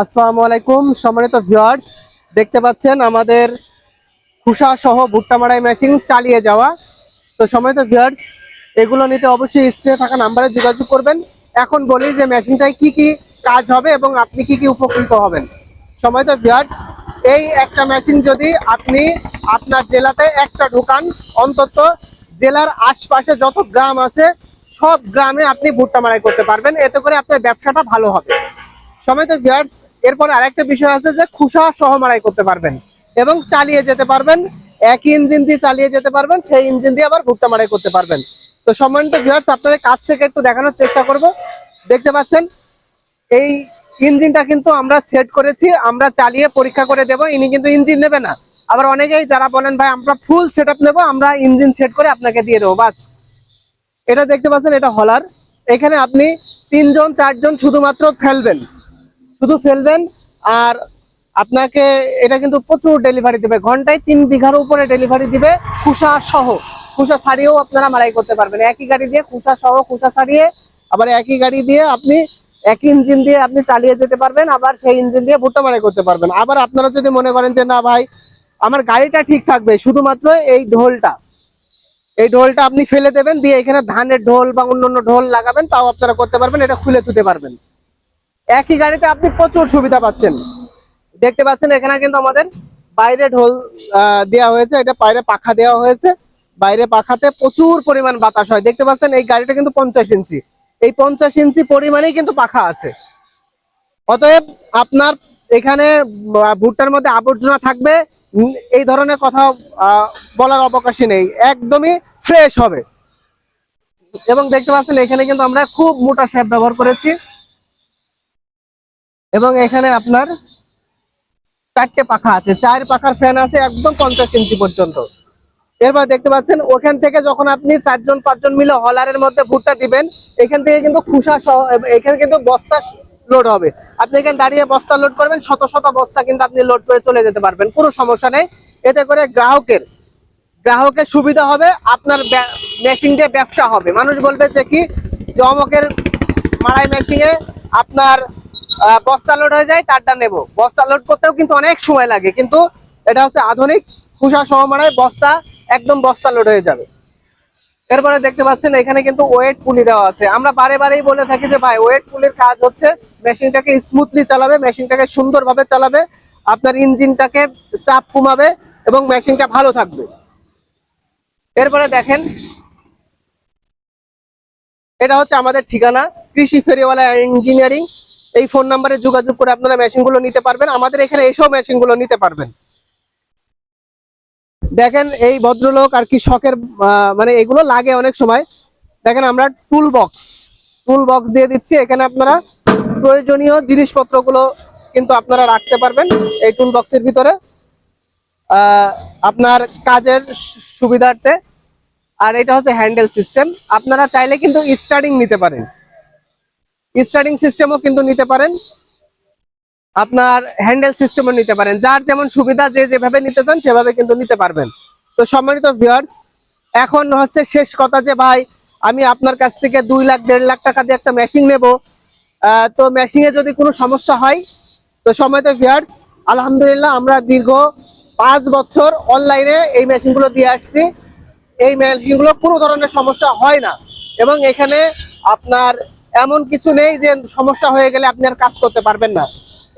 আসসালামু আলাইকুম, সম্মানিত ভিউয়ার্স দেখতে পাচ্ছেন আমাদের খুসা সহ ভুট্টা মারাই মেশিন চালিয়ে যাওয়া। তো সম্মানিত ভিউয়ার্স এগুলো নিতে অবশ্যই স্ক্রিনে থাকা নাম্বারে যোগাযোগ করবেন। এখন বলি যে মেশিনটায় কি কি কাজ হবে এবং আপনি কি কি উপকৃত হবেন। সম্মানিত ভিউয়ার্স এই একটা মেশিন যদি আপনি আপনার জেলাতে একটা ঢুকান, অন্তত জেলার আশপাশে যত গ্রাম আছে, সব গ্রামে আপনি ভুট্টা মারাই করতে পারবেন। এতে করে আপনার ব্যবসাটা ভালো হবে। সময় তো ভিউয়ার্স এরপর আরেকটা বিষয় আছে যে খুশা সহ মারাই করতে পারবেন এবং চালিয়ে যেতে পারবেন একই ইঞ্জিন দিয়ে চালিয়ে যেতে পারবেন, সেই ইঞ্জিন দিয়ে আবার ভুট্টা মারাই করতে পারবেন। তো সম্মানিত ভিউয়ার্স আপনাদের কাছ থেকে একটু দেখানোর চেষ্টা করব। দেখতে পাচ্ছেন, এই ইঞ্জিনটা কিন্তু আমরা সেট করেছি, আমরা চালিয়ে পরীক্ষা করে দেব, ইনি কিন্তু ইঞ্জিন নেবে না। আবার অনেকেই যারা বলেন, ভাই, আমরা ফুল সেট আপ নেব, আমরা ইঞ্জিন সেট করে আপনাকে দিয়ে দেবো, বাস। এটা দেখতে পাচ্ছেন, এটা হলার। এখানে আপনি তিনজন, চারজন শুধুমাত্র ফেলবেন। শুধু ফেলবেন, আর আপনাকে এটা কিন্তু প্রচুর ডেলিভারি দিবে। ঘন্টায় তিন বিঘার উপরে ডেলিভারি দিবে খুসা সহ। খুসা ছাড়িয়েও আপনারা মারাই করতে পারবেন। একই গাড়ি দিয়ে খুসা সহ, খুসা ছাড়িয়ে, আবার একই গাড়ি দিয়ে আপনি একই ইঞ্জিন দিয়ে আপনি চালিয়ে যেতে পারবেন, আবার সেই ইঞ্জিন দিয়ে ভুট্টা মারাই করতে পারবেন। আবার আপনারা যদি মনে করেন যে, না ভাই, আমার গাড়িটা ঠিক থাকবে। শুধুমাত্র এই ঢোলটা। এই ঢোলটা আপনি ফেলে দেবেন, দিয়ে এখানে ধানের ঢোল বা অন্য ঢোল লাগাবেন, তাও আপনারা করতে পারবেন, এটা খুলে তুলতে পারবেন। একই গাড়িতে আপনি প্রচুর সুবিধা পাচ্ছেন। দেখতে পাচ্ছেন এখানে কিন্তু আমাদের বাইরে ঢোল দেওয়া হয়েছে, এটা বাইরে পাখা দেওয়া হয়েছে। বাইরে পাখাতে প্রচুর পরিমাণ বাতাস হয়। দেখতে পাচ্ছেন এই গাড়িটা কিন্তু পঞ্চাশ ইঞ্চি। এই পঞ্চাশ ইঞ্চি পরিমাণেই কিন্তু পাখা আছে। অতএব আপনার এখানে ভুট্টার মধ্যে আবর্জনা থাকবে। এই ধরনের কথা বলার অবকাশই নেই। একদমই ফ্রেশ হবে। এবং দেখতে পাচ্ছেন এখানে কিন্তু আমরা খুব মোটা শ্যাপ ব্যবহার করেছি। এবং এখানে আপনার চারটে পাখা আছে। চার পাখার ফ্যান আছে একদম পঞ্চাশ ইঞ্চি পর্যন্ত। এরপর দেখতে পাচ্ছেন, ওখান থেকে যখন আপনি চারজন, পাঁচজন মিলে হলারের মধ্যে ভুট্টা দিবেন, এখান থেকে কিন্তু খুশা সহ এখানে কিন্তু বস্তা লোড হবে। আপনি এখানে দাঁড়িয়ে বস্তা লোড করবেন, শত শত বস্তা কিন্তু আপনি লোড করে চলে যেতে পারবেন, কোনো সমস্যা নেই। এতে করে গ্রাহকের গ্রাহকের সুবিধা হবে, আপনার মেশিন দিয়ে ব্যবসা হবে। মানুষ বলবে যে কি, যে অমকের মেশিনে আপনার বস্তা লোড হয়ে যায়, তারটা নেব। বস্তা লোড করতেও কিন্তু অনেক সময় লাগে, কিন্তু এটা হচ্ছে আধুনিক খুশা সহ মারাই বস্তা, একদম বস্তা লোড হয়ে যাবে। এরপরে দেখতে পাচ্ছেন, এখানে কিন্তু ওয়েট পুলি দেওয়া আছে। আমরা বারে বারেই বলে থাকি যে, ভাই ওয়েট পুলির কাজ হচ্ছে মেশিনটাকে স্মুথলি চালাবে মেশিনটাকে সুন্দরভাবে চালাবে, আপনার ইঞ্জিনটাকে চাপ কমাবে এবং মেশিনটা ভালো থাকবে। এরপরে দেখেন, এটা হচ্ছে আমাদের ঠিকানা, কৃষি ফেরিওয়ালা ইঞ্জিনিয়ারিং এই ফোন নাম্বারে যোগাযোগ করে আপনারা মেশিনগুলো নিতে পারবেন। আমাদের এখানে এসব মেশিনগুলো নিতে পারবেন। দেখেন এই ভদ্রলোক আর কি শখের মানে এগুলো লাগে অনেক সময়। দেখেন আমরা টুল বক্স টুল বক্স দিয়ে দিচ্ছি। এখানে আপনারা প্রয়োজনীয় জিনিসপত্রগুলো কিন্তু আপনারা রাখতে পারবেন এই টুল বক্সের ভিতরে। আপনার কাজের সুবিধার্থে আর এটা হচ্ছে হ্যান্ডেল সিস্টেম আপনারা চাইলে কিন্তু স্টার্টিং নিতে পারেন। স্টার্টিং সিস্টেমও কিন্তু নিতে পারেন। আপনার হ্যান্ডেল সিস্টেমও নিতে পারেন। যার যেমন সুবিধা যে যেভাবে নিতে চান, সেভাবে কিন্তু নিতে পারবেন। তো সম্মানিত ভিউয়ার্স এখন হচ্ছে শেষ কথা যে, ভাই, আমি আপনার কাছ থেকে দুই লাখ, দেড় লাখ টাকা দিয়ে একটা মেশিন নেব। তো মেশিনে যদি কোনো সমস্যা হয়, তো সম্মানিত ভিউয়ার্স আলহামদুলিল্লাহ আমরা দীর্ঘ পাঁচ বছর অনলাইনে এই মেশিনগুলো দিয়ে আসছি। এই মেশিনগুলো কোনো ধরনের সমস্যা হয় না। এবং এখানে আপনার এমন কিছু নেই যে সমস্যা হয়ে গেলে আপনি আর কাজ করতে পারবেন না।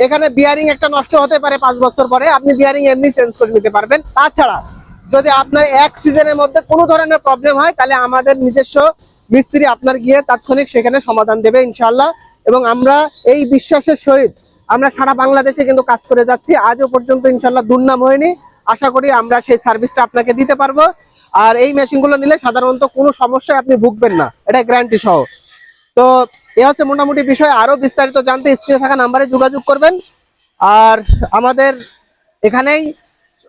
এখানে বিয়ারিং একটা নষ্ট হতে পারে পাঁচ বছর পরে, আপনি বিয়ারিং এমনি চেঞ্জ করে নিতে পারবেন। তাছাড়া, যদি আপনার এক সিজনের মধ্যে কোনো ধরনের প্রবলেম হয়, তাহলে আমাদের নিজস্ব মিস্ত্রি আপনার গিয়ে তাৎক্ষণিক সেখানে সমাধান দেবে ইনশাল্লাহ এবং আমরা এই বিশ্বাসের সহিত আমরা সারা বাংলাদেশে কিন্তু কাজ করে যাচ্ছি। আজও পর্যন্ত ইনশাল্লাহ দুর্নাম হয়নি। আশা করি আমরা সেই সার্ভিসটা আপনাকে দিতে পারব। আর এই মেশিনগুলো নিলে সাধারণত কোনো সমস্যায় আপনি ভুগবেন না। এটা গ্যারান্টি সহ। তো এ হচ্ছে মোটামুটি বিষয়। আরও বিস্তারিত জানতে স্ক্রিনে থাকা নাম্বারে যোগাযোগ করবেন। আর আমাদের এখানেই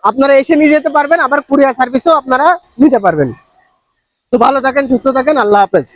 আপনারা এসে নিয়ে যেতে পারবেন, আবার কুরিয়ার সার্ভিসও আপনারা নিতে পারবেন। তো ভালো থাকেন, সুস্থ থাকেন, আল্লাহ হাফেজ।